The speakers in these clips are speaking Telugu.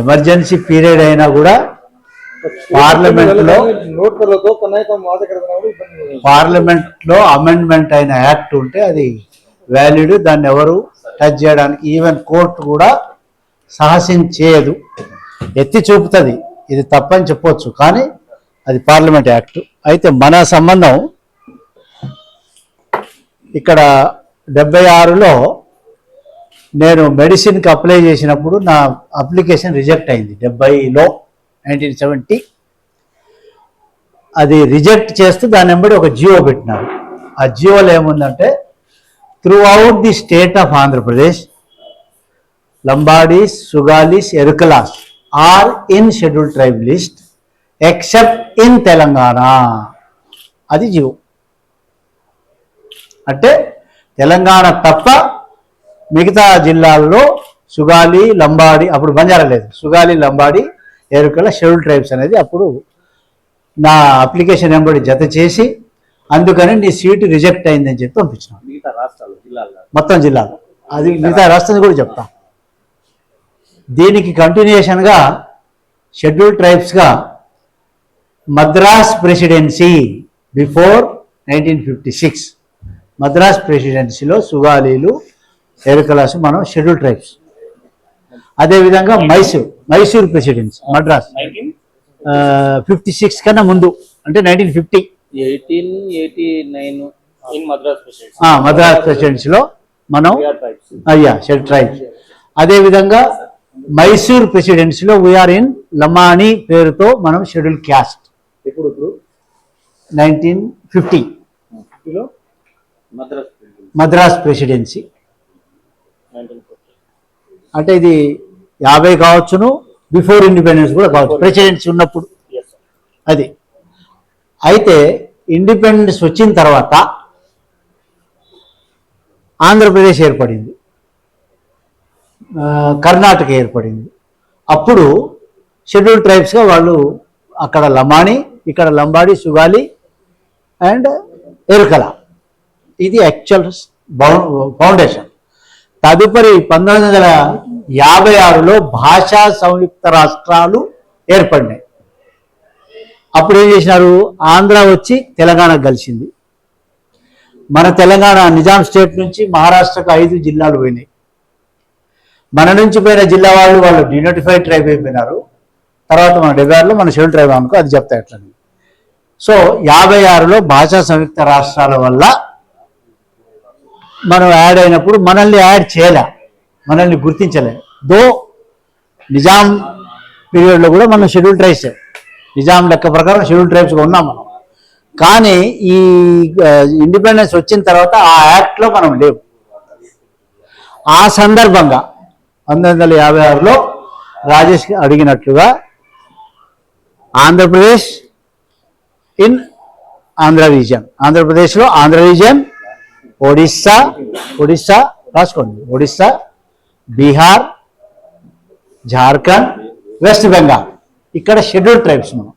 ఎమర్జెన్సీ పీరియడ్ అయినా కూడా పార్లమెంట్లో. పార్లమెంట్లో అమెండ్మెంట్ అయిన యాక్ట్ ఉంటే అది వ్యాలిడ్ దాన్ని ఎవరు టచ్ చేయడానికి ఈవెన్ కోర్టు కూడా సాహసించేయదు ఎత్తి చూపుతుంది. ఇది తప్పని చెప్పొచ్చు కానీ అది పార్లమెంట్ యాక్ట్. అయితే మన సంబంధం ఇక్కడ డెబ్బై ఆరులో నేను మెడిసిన్కి అప్లై చేసినప్పుడు నా అప్లికేషన్ రిజెక్ట్ అయింది. డెబ్బైలో నైన్టీన్ సెవెంటీ. అది రిజెక్ట్ చేస్తూ దాని వెంబడి ఒక జియో పెట్టినారు. ఆ జియోలో ఏముందంటే throughout the state of Andhra Pradesh Lambadis Sugalis Erukalas are in schedule tribe list except in Telangana అది జియో. అంటే తెలంగాణ తప్ప మిగతా జిల్లాల్లో సుగాలి లంబాడి అప్పుడు బంజారా లేదు. సుగాలి లంబాడి ఎరుకల షెడ్యూల్ ట్రైబ్స్ అనేది అప్పుడు నా అప్లికేషన్ ఎంబడి జత చేసి అందుకని నీ సీటు రిజెక్ట్ అయిందని చెప్పి పంపించినాను మిగతా రాష్ట్రాలు జిల్లాల్లో. మొత్తం జిల్లాలో. అది మిగతా రాష్ట్రం కూడా చెప్తా. దీనికి కంటిన్యూషన్గా schedule ట్రైబ్స్గా Madras presidency before nineteen fifty six. Madras ప్రెసిడెన్సీలో సుగాలీలు ఎరుకలాసు మనం షెడ్యూల్ ట్రైబ్స్ అదేవిధంగా Mysore Mysore presidency Madras. Fifty six కన్నా ముందు అంటే నైన్టీన్ ఫిఫ్టీ మద్రాస్ మద్రాస్ ప్రెసిడెన్సీలో మనం అయ్యా షెడ్ ట్రైబ్స్ అదేవిధంగా మైసూర్ ప్రెసిడెన్సీలో వీఆర్ ఇన్ లమాణి పేరుతో మనం షెడ్యూల్ క్యాస్ట్ ఇప్పుడు నైన్టీన్ ఫిఫ్టీ మద్రాస్ ప్రెసిడెన్సీ అంటే ఇది యాభై కావచ్చును బిఫోర్ ఇండిపెండెన్స్ కూడా కావచ్చు. ప్రెసిడెన్సీ ఉన్నప్పుడు. అది. అయితే ఇండిపెండెన్స్ వచ్చిన తర్వాత ఆంధ్రప్రదేశ్ ఏర్పడింది. కర్ణాటక ఏర్పడింది. అప్పుడు షెడ్యూల్ ట్రైబ్స్గా వాళ్ళు అక్కడ లమాణి ఇక్కడ లంబాడి సుగాలి అండ్ ఎరుకల. ఇది యాక్చువల్ ఫౌండేషన్ తదుపరి పంతొమ్మిది వందల యాభై ఆరులో భాషా సంయుక్త రాష్ట్రాలు ఏర్పడినాయి. అప్పుడు ఏం చేసినారు? ఆంధ్ర వచ్చి తెలంగాణకు కలిసింది. మన తెలంగాణ నిజాం స్టేట్ నుంచి మహారాష్ట్రకు ఐదు జిల్లాలు పోయినాయి. మన నుంచి పోయిన జిల్లా వాళ్ళు వాళ్ళు డినోటిఫైడ్ ట్రైబ్ అయిపోయినారు. తర్వాత మన డెబ్బై మన షెడ్యూల్ ట్రైబ్ అనుకో అది చెప్తా ఎట్లని సో యాభై ఆరులో భాషా సంయుక్త రాష్ట్రాల వల్ల మనం యాడ్ అయినప్పుడు మనల్ని యాడ్ చేయలే. మనల్ని గుర్తించలే. దో నిజాం పీరియడ్లో కూడా మనం షెడ్యూల్ ట్రైబ్స్ నిజాం లెక్క ప్రకారం షెడ్యూల్ ట్రైబ్స్గా ఉన్నాం మనం. కానీ ఈ ఇండిపెండెన్స్ వచ్చిన తర్వాత ఆ యాక్ట్లో మనం లేవు. ఆ సందర్భంగా పంతొమ్మిది వందల యాభై ఆరులో రాజేష్ అడిగినట్లుగా ఆంధ్రప్రదేశ్ ఇన్ ఆంధ్ర రీజియన్. ఆంధ్రప్రదేశ్లో ఆంధ్ర రీజియన్ ఒడిస్సా ఒడిస్సా రాసుకోండి. ఒడిస్సా బీహార్ జార్ఖండ్ వెస్ట్ బెంగాల్. ఇక్కడ షెడ్యూల్ ట్రైబ్స్ మనం.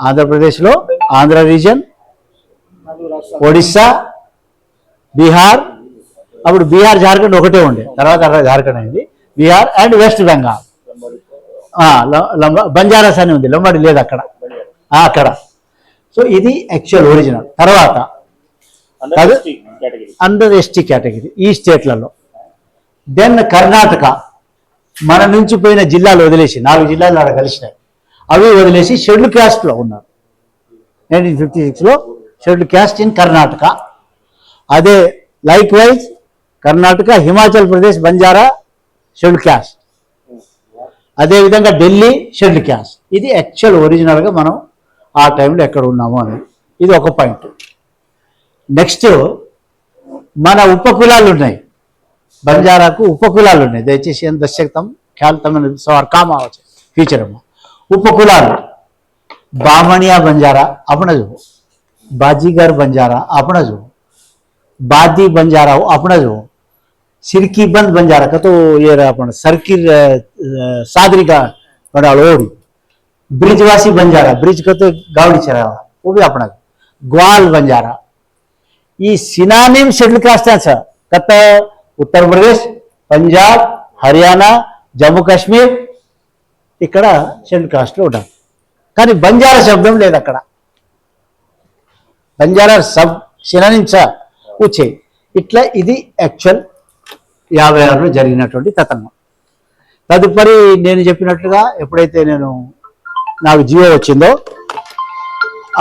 ఆంధ్రప్రదేశ్లో ఆంధ్ర రీజన్ ఒడిస్సా బీహార్. అప్పుడు బీహార్ జార్ఖండ్ ఒకటే ఉండే. తర్వాత జార్ఖండ్ అయింది. Bihar and west Bengal. బంజారాస్ అని ఉంది. లంబాడి లేదు అక్కడ. అక్కడ. సో ఇది యాక్చువల్ ఒరిజినల్ తర్వాత కాదు. అండర్ ఎస్టీ కేటగిరీ ఈ స్టేట్లలో. దెన్ కర్ణాటక మన నుంచి పోయిన జిల్లాలు వదిలేసి నాలుగు జిల్లాలు ఆడ కలిసినాయి. అవి వదిలేసి షెడ్యూల్ క్యాస్ట్లో ఉన్నారు. నైన్టీన్ ఫిఫ్టీ సిక్స్లో షెడ్యూల్ క్యాస్ట్ ఇన్ కర్ణాటక. అదే likewise Karnataka Himachal Pradesh Banjara schedule caste అదేవిధంగా ఢిల్లీ షెడ్యూల్ క్యాస్ట్ ఇది యాక్చువల్ ఒరిజినల్గా మనం ఆ టైంలో ఎక్కడ ఉన్నాము అనేది. ఇది ఒక పాయింట్ నెక్స్ట్ మన ఉపకులాలు ఉన్నాయి బంజారాకు ఉపకులాలు ఉన్నాయి దయచేసి ఏం దశక్తం ఖ్యాల్ తమ సవార్ కామ్ ఆవచ్చు ఫ్యూచర్ అమ్మ ఉపకులాలు బామణియా బంజారా अपना जो बाजीगर बंजारा अपना जो बादी बंजारा हो अपना जो सिरकी बंद बंजारा का तो ये रहा अपन सरकिर अ, अ, सादरी का बड़ा लोड़ी ब्रिजवासी बंजारा ब्रिज का तो गावड़ी चरा वो भी अपना ग्वाल बंजारा ఈ సినానిమ్ షెడ్యూల్ కాస్ట్ సార్? కొత్త ఉత్తరప్రదేశ్ పంజాబ్ హర్యానా జమ్మూ కాశ్మీర్ ఇక్కడ షెడ్యూల్ కాస్ట్లో ఉన్నారు కానీ బంజారా శబ్దం లేదు అక్కడ. బంజారా సబ్ శిలనించ వచ్చే ఇట్లా ఇది యాక్చువల్ యాభై ఆరులో జరిగినటువంటి తతంగం. తదుపరి నేను చెప్పినట్లుగా ఎప్పుడైతే నేను నాకు జియో వచ్చిందో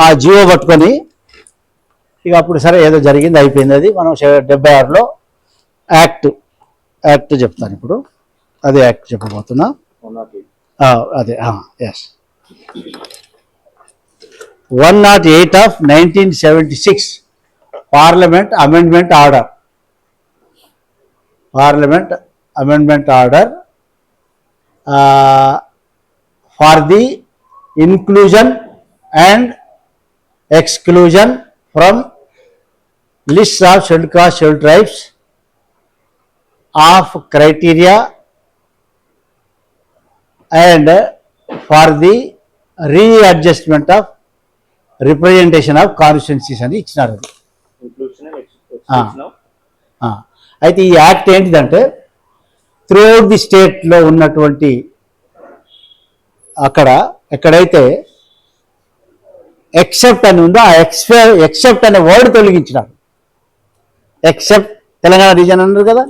ఆ జియో పట్టుకొని ఇక అప్పుడు సరే ఏదో జరిగింది అయిపోయింది. అది మనం డెబ్బై ఆరులో యాక్ట్ యాక్ట్ చెప్తాను ఇప్పుడు. అదే యాక్ట్ చెప్పబోతున్నా. అదే S one naught eight of nineteen seventy six parliament amendment order. Parliament amendment order for the inclusion and exclusion from lists of scheduled caste scheduled tribes of criteria and for the readjustment of representation of constituencies అని ఇచ్చినారు అది Ah. అయితే ఈ యాక్ట్ ఏంటిదంటే త్రూఅవుట్ ది స్టేట్లో ఉన్నటువంటి అక్కడ ఎక్కడైతే ఎక్సెప్ట్ అని ఉందో ఆ ఎక్స్పె ఎక్సెప్ట్ అనే వర్డ్ తొలగించినారు ఎక్సెప్ట్ తెలంగాణ రీజన్ అన్నారు కదా?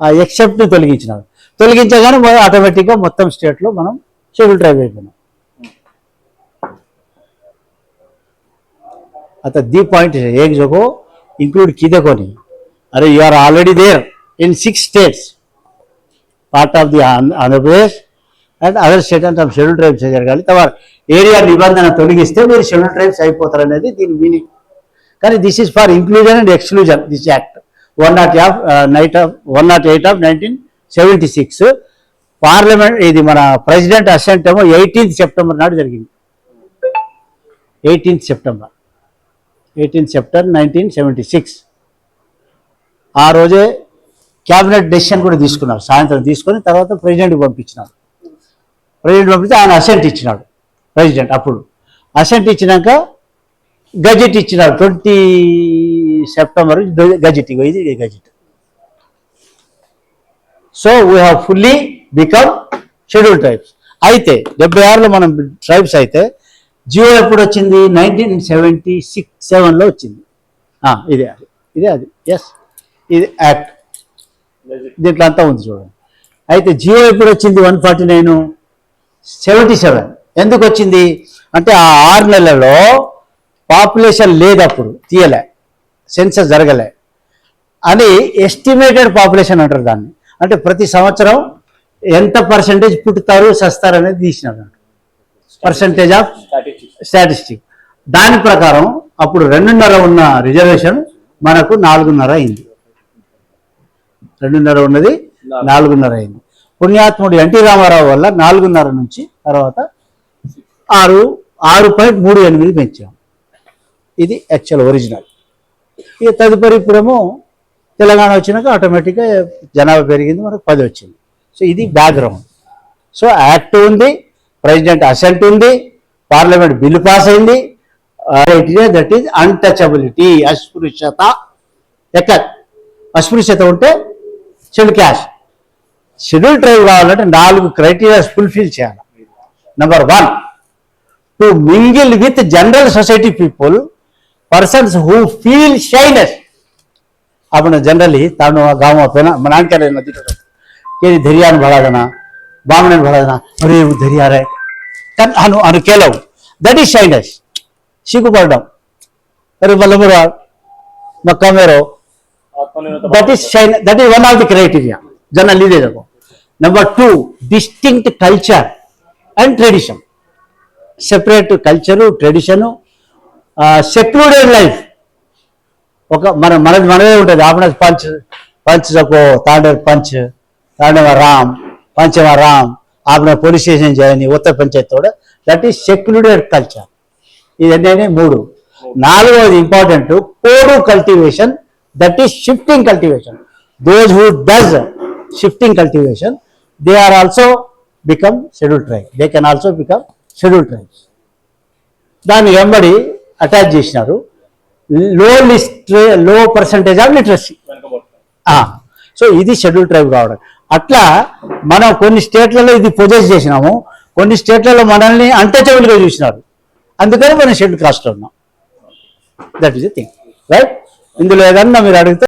ఆ ఎక్సెప్ట్ని కానీ తొలగించగానే ఆటోమేటిక్గా మొత్తం స్టేట్లో మనం షెడ్యూల్ ట్రైబ్ అయిపోయినాం. అత ది పాయింట్ ఏక్ జగో ఇంక్లూడ్ కిదే కొని అరే you are already there in six states part of the Andhra Pradesh and other state అంటే షెడ్యూల్ ట్రైబ్స్ జరగాలి. తమ ఏరియా నిబంధన తొలగిస్తే మీరు షెడ్యూల్ ట్రైబ్స్ అయిపోతారు అనేది దీని మీనింగ్ కానీ this is for inclusion and exclusion this act one naught of night of one naught eight of nineteen seventy six parliament ఇది మన ప్రెసిడెంట్ అసెంట్ ఏమో ఎయిటీన్త్ సెప్టెంబర్ నాడు జరిగింది. Eighteenth September eighteenth September nineteen seventy six ఆ రోజే క్యాబినెట్ డెసిషన్ కూడా తీసుకున్నారు. సాయంత్రం తీసుకొని తర్వాత ప్రెసిడెంట్కి పంపించినారు. ప్రెసిడెంట్ పంపిస్తే ఆయన అసెంట్ ఇచ్చినాడు. ప్రెసిడెంట్ అప్పుడు. అసెంట్ ఇచ్చినాక గజెట్ ఇచ్చినాడు ట్వంటీ సెప్టెంబర్ గజెట్. ఇది gazette. So we have fully become schedule tribes అయితే డెబ్బై ఆరులో మనం ట్రైబ్స్ అయితే జియో ఎప్పుడు వచ్చింది? నైన్టీన్ సెవెంటీ సిక్స్ సెవెన్లో వచ్చింది. ఇదే అది. ఇదే అది. ఎస్ ఇది యాక్ట్ దీంట్లో అంతా ఉంది చూడండి. అయితే జియో ఎప్పుడు వచ్చింది? One forty nine seventy seven ఎందుకు వచ్చింది? అంటే ఆ ఆరు నెలల్లో పాపులేషన్ లేదు అప్పుడు తీయలే సెన్సస్ జరగలే. అని ఎస్టిమేటెడ్ పాపులేషన్ అంటారు దాన్ని. అంటే ప్రతి సంవత్సరం ఎంత పర్సంటేజ్ పుట్టుతారు సస్తారు అనేది తీసినారు. పర్సంటేజ్ ఆఫ్ స్టాటిస్టిక్ దాని ప్రకారం అప్పుడు రెండున్నర ఉన్న రిజర్వేషన్ మనకు నాలుగున్నర అయింది. రెండున్నర ఉన్నది నాలుగున్నర అయింది. పుణ్యాత్ముడు ఎన్టీ రామారావు వల్ల నాలుగున్నర నుంచి తర్వాత ఆరు ఆరు పాయింట్ మూడు ఎనిమిది పెంచాం. ఇది యాక్చువల్ ఒరిజినల్ ఇక తదుపరి ఇప్పుడేమో తెలంగాణ వచ్చినాక ఆటోమేటిక్గా జనాభా పెరిగింది మనకు పది వచ్చింది. సో ఇది బ్యాక్గ్రౌండ్ సో యాక్ట్ ఉంది ప్రెసిడెంట్ అసెంట్ ఉంది పార్లమెంట్ బిల్లు పాస్ అయింది. దట్ ఈజ్ అన్టచబిలిటీ అస్పృశ్యత. ఎక్కడ? అస్పృశ్యత ఉంటే షెడ్యూల్ క్యాష్ షెడ్యూల్ ట్రైబ్ కావాలంటే నాలుగు క్రైటీరియాస్ ఫుల్ఫిల్ చేయాలి. Number one to mingle with general society people persons who feel shyness આપણે જનરલી તારનો ગામમાં પહેલા મનાણ કરે નથી કરતો કે ધરિયાને ભળાવના બામણે ભળાવના અરે એવું ધરિયા રે તન આનું આનું કેલવ દેટ ઇઝ શૈનેસ શીખુપડడం અરે બલમરા મક્કામેરો that is shy that is one of the criteria general લીધે જકો number two distinct culture and tradition separate culture ટ્રેડિશનું secluded life ఒక మన మనది మనమే ఉంటుంది. ఆపణ పంచ్ పంచ్ జపో తాండేర్ పంచ్ తాండవ రామ్ పంచమ రామ్ ఆపణ పోలీస్ స్టేషన్ చేయని ఉత్తర పంచాయత్ కూడా దట్ ఈస్ సెక్లూడెడ్ కల్చర్ ఇదన్నీ మూడు. నాలుగవది ఇంపార్టెంట్ పోడు cultivation that is shifting cultivation those who does shifting cultivation they are also become schedule tribe they can also become schedule tribes దాన్ని వెంబడి అటాచ్ చేసినారు. లో లిస్ట్లో పర్సంటేజ్ ఆఫ్ లిటరసీ సో ఇది షెడ్యూల్ ట్రైబ్ కావడం. అట్లా మనం కొన్ని స్టేట్లలో ఇది పొజెస్ చేసినాము. కొన్ని స్టేట్లలో మనల్ని అన్టచబుల్గా చూసినారు. అందుకని మనం షెడ్యూల్ కాస్ట్లో ఉన్నాం. దట్ ఈస్ థింగ్ రైట్ ఇందులో ఏదన్నా మీరు అడిగితే